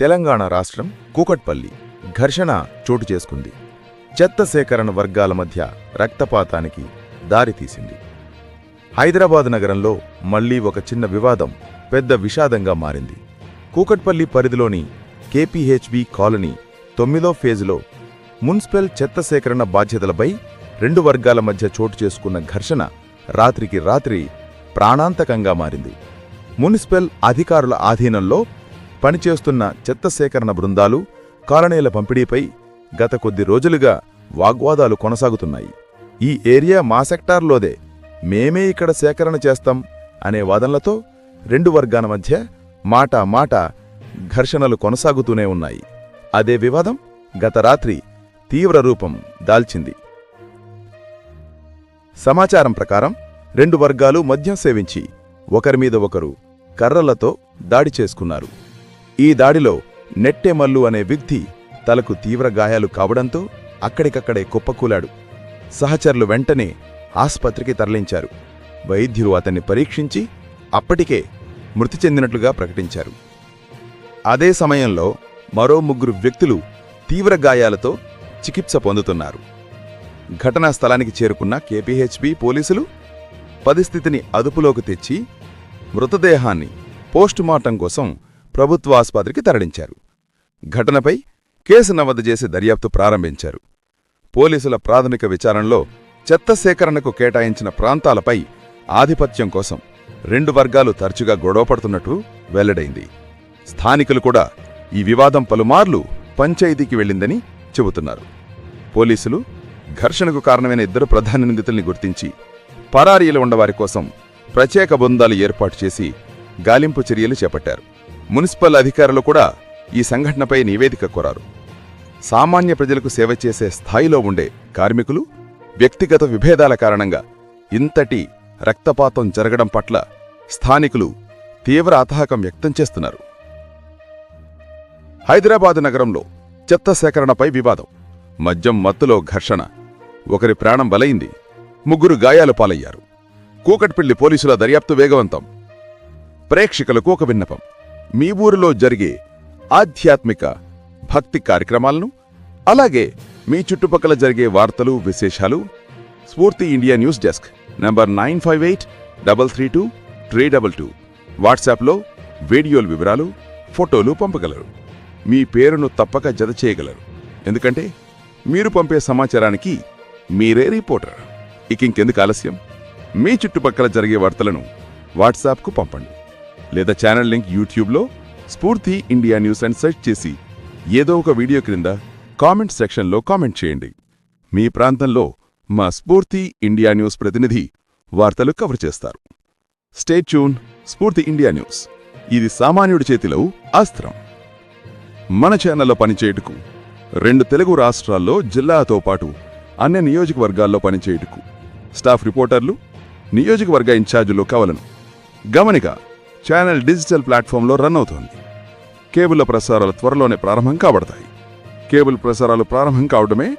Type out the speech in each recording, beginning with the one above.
తెలంగాణ రాష్ట్రం కూకట్పల్లి ఘర్షణ చోటు చేసుకుంది. చెత్త సేకరణ వర్గాల మధ్య రక్తపాతానికి దారితీసింది హైదరాబాద్ నగరంలో మళ్ళీ ఒక చిన్న వివాదం పెద్ద విషాదంగా మారింది. కూకట్పల్లి పరిధిలోని కేపీహెచ్బి కాలనీ తొమ్మిదో ఫేజ్లో మున్సిపల్ చెత్త సేకరణ బాధ్యతలపై రెండు వర్గాల మధ్య చోటు చేసుకున్న ఘర్షణ రాత్రికి రాత్రి ప్రాణాంతకంగా మారింది. మున్సిపల్ అధికారుల ఆధీనంలో పనిచేస్తున్న చెత్త సేకరణ బృందాలు కాలనీల పంపిణీపై గత కొద్ది రోజులుగా వాగ్వాదాలు కొనసాగుతున్నాయి. ఈ ఏరియా మా సెక్టార్లోదే. మేమే ఇక్కడ సేకరణ చేస్తాం అనే వాదనలతో రెండు వర్గాల మధ్య మాట మాట ఘర్షణలు కొనసాగుతూనే ఉన్నాయి. అదే వివాదం గత రాత్రి తీవ్ర రూపం దాల్చింది. సమాచారం ప్రకారం రెండు వర్గాలు మద్యం సేవించి ఒకరి మీద ఒకరు కర్రలతో దాడి చేసుకున్నారు. ఈ దాడిలో నెట్టెమల్లు అనే వ్యక్తి తలకు తీవ్ర గాయాలు కావడంతో అక్కడికక్కడే కుప్పకూలాడు. సహచరులు వెంటనే ఆస్పత్రికి తరలించారు. వైద్యులు అతన్ని పరీక్షించి అప్పటికే మృతి చెందినట్లుగా ప్రకటించారు. అదే సమయంలో మరో ముగ్గురు వ్యక్తులు తీవ్ర గాయాలతో చికిత్స పొందుతున్నారు. ఘటనా స్థలానికి చేరుకున్న కేపీహెచ్బి పోలీసులు పరిస్థితిని అదుపులోకి తెచ్చి మృతదేహాన్ని పోస్టుమార్టం కోసం ప్రభుత్వ ఆసుపత్రికి తరలించారు. ఘటనపై కేసు నమోదు చేసి దర్యాప్తు ప్రారంభించారు. పోలీసుల ప్రాథమిక విచారణలో చెత్త సేకరణకు కేటాయించిన ప్రాంతాలపై ఆధిపత్యం కోసం రెండు వర్గాలు తరచుగా గొడవపడుతున్నట్టు వెల్లడైంది. స్థానికులు కూడా ఈ వివాదం పలుమార్లు పంచాయతీకి వెళ్ళిందని చెబుతున్నారు. పోలీసులు ఘర్షణకు కారణమైన ఇద్దరు ప్రధాన నిందితుల్ని గుర్తించి పరారీలు ఉండవారి కోసం ప్రత్యేక బృందాలు ఏర్పాటు చేసి గాలింపు చర్యలు చేపట్టారు. మున్సిపల్ అధికారులు కూడా ఈ సంఘటనపై నివేదిక కోరారు. సామాన్య ప్రజలకు సేవ చేసే స్థాయిలో ఉండే కార్మికులు వ్యక్తిగత విభేదాల కారణంగా ఇంతటి రక్తపాతం జరగడం పట్ల స్థానికులు తీవ్ర అతహకం వ్యక్తం చేస్తున్నారు. హైదరాబాదు నగరంలో చెత్త సేకరణపై వివాదం. మద్యం మత్తులో ఘర్షణ. ఒకరి ప్రాణం బలైంది. ముగ్గురు గాయాలు పాలయ్యారు. కూకట్పిల్లి పోలీసుల దర్యాప్తు వేగవంతం. ప్రేక్షకులకు ఒక విన్నపం. మీ ఊరిలో జరిగే ఆధ్యాత్మిక భక్తి కార్యక్రమాలను అలాగే మీ చుట్టుపక్కల జరిగే వార్తలు విశేషాలు Spoorthi India news desk number nine five eight double three two three double two. వాట్సాప్లో వీడియోల వివరాలు ఫోటోలు పంపగలరు. మీ పేరును తప్పక జత చేయగలరు. ఎందుకంటే మీరు పంపే సమాచారానికి మీరే రిపోర్టర్. ఇక ఇంకెందుకు ఆలస్యం? మీ చుట్టుపక్కల జరిగే వార్తలను వాట్సాప్కు పంపండి. లేదా ఛానల్ లింక్ యూట్యూబ్లో స్ఫూర్తి ఇండియా న్యూస్ అండ్ సెర్చ్ చేసి ఏదో ఒక వీడియో క్రింద కామెంట్ సెక్షన్లో కామెంట్ చేయండి. మీ ప్రాంతంలో మా స్ఫూర్తి ఇండియా న్యూస్ ప్రతినిధి వార్తలు కవర్ చేస్తారు. State tune Spoorthi India news. ఇది సామాన్యుడి చేతిలో అస్త్రం. మన ఛానల్లో పనిచేయుటకు రెండు తెలుగు రాష్ట్రాల్లో జిల్లాతో పాటు అన్ని నియోజకవర్గాల్లో పనిచేయుటకు స్టాఫ్ రిపోర్టర్లు నియోజకవర్గ ఇన్ఛార్జీలు కవలను. గమనిక ఛానల్ డిజిటల్ ప్లాట్ఫామ్లో రన్ అవుతోంది. కేబుల్ ప్రసారాలు త్వరలోనే ప్రారంభం కాబడతాయి. కేబుల్ ప్రసారాలు ప్రారంభం కావడమే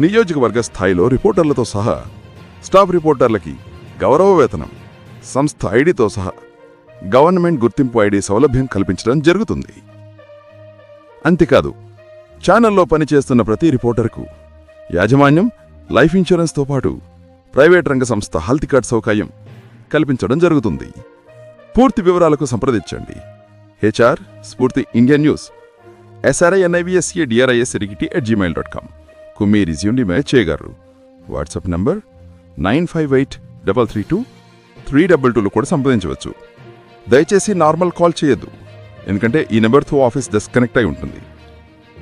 నియోజకవర్గ స్థాయిలో రిపోర్టర్లతో సహా స్టాఫ్ రిపోర్టర్లకి గౌరవ వేతనం సంస్థ ఐడితో సహా గవర్నమెంట్ గుర్తింపు ఐడి సౌలభ్యం కల్పించడం జరుగుతుంది. అంతేకాదు ఛానల్లో పనిచేస్తున్న ప్రతి రిపోర్టర్కు యాజమాన్యం లైఫ్ ఇన్సూరెన్స్తో పాటు ప్రైవేట్ రంగ సంస్థ హెల్త్ కార్డ్ సౌకర్యం కల్పించడం జరుగుతుంది. పూర్తి వివరాలకు సంప్రదించండి. HR Spoorthi Indian news. S R I N I V S A D R I S ఎరిగిటి at Gmail dot కామ్కు మీ రిజ్యూమ్ని మ్యాచ్ చేయగలరు WhatsApp number nine five eight double three two three double టూలో కూడా సంప్రదించవచ్చు. దయచేసి నార్మల్ కాల్ చేయొద్దు. ఎందుకంటే ఈ నెంబర్తో ఆఫీస్ డిస్కనెక్ట్ అయి ఉంటుంది.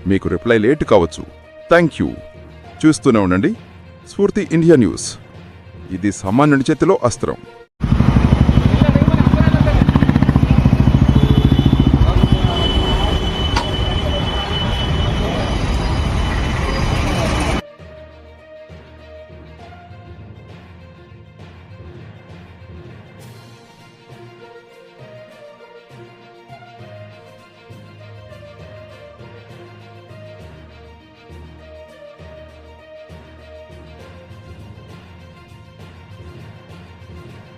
మీకు రిప్లై లేట్ కావచ్చు. Thank you. చూస్తూనే ఉండండి. స్ఫూర్తి ఇండియా న్యూస్. ఇది సామాన్యుడి చేతిలో అస్త్రం.